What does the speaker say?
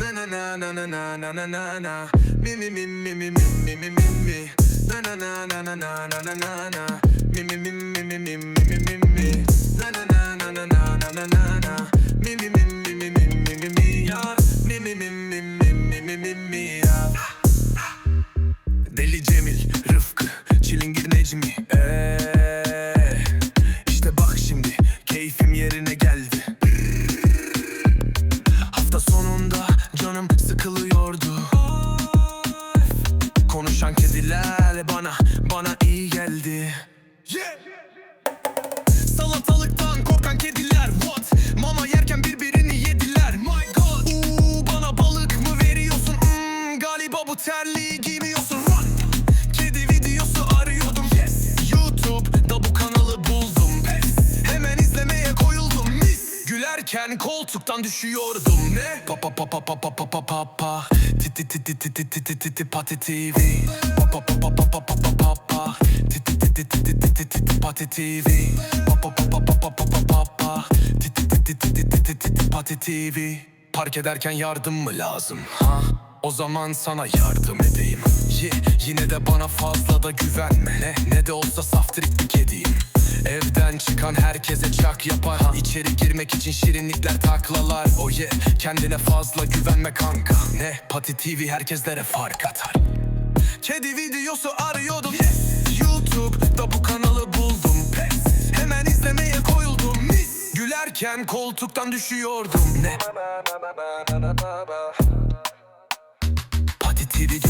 Na na na na na na na na na na Mi mi mi mi mi mi mi mi mi mi Na na na na na na na na na na Mi mi mi mi mi mi mi mi mi mi Na na na na na na na na na na Mi mi mi mi mi mi mi mi mi ya Mi mi mi mi mi mi mi mi mi ya Deli Cemil, Rıfkı, Çilingir Necmi sıkılıyordu. Konuşan kediler bana, bana iyi geldi. Salatalıktan korkan kediler mis Gülerken koltuktan düşüyordum Ne? Pa pa pa pa pa pa pa pa pa pa Ti ti ti ti ti ti ti ti ti ti Pati TV Pa pa pa pa pa pa pa pa pa pa Ti ti ti ti ti ti ti ti ti ti Pati TV Pa pa pa pa pa pa pa pa pa pa Ti ti ti ti ti ti ti ti ti ti Pati TV Park ederken yardım mı lazım ha? O zaman sana yardım edeyim Yine de bana fazla da güvenme Ne, ne de olsa saftirik bir kediyim Evden çıkan herkese çak yapar. İçeri girmek için şirinlikler taklalar. O ye kendine fazla güvenme kanka. Ne Pati TV herkeslere fark atar. Kedi videosu arıyordum. YouTube'da bu kanalı buldum. Pes. Hemen izlemeye koyuldum. Mis. Gülerken koltuktan düşüyordum. Ne? Pati TV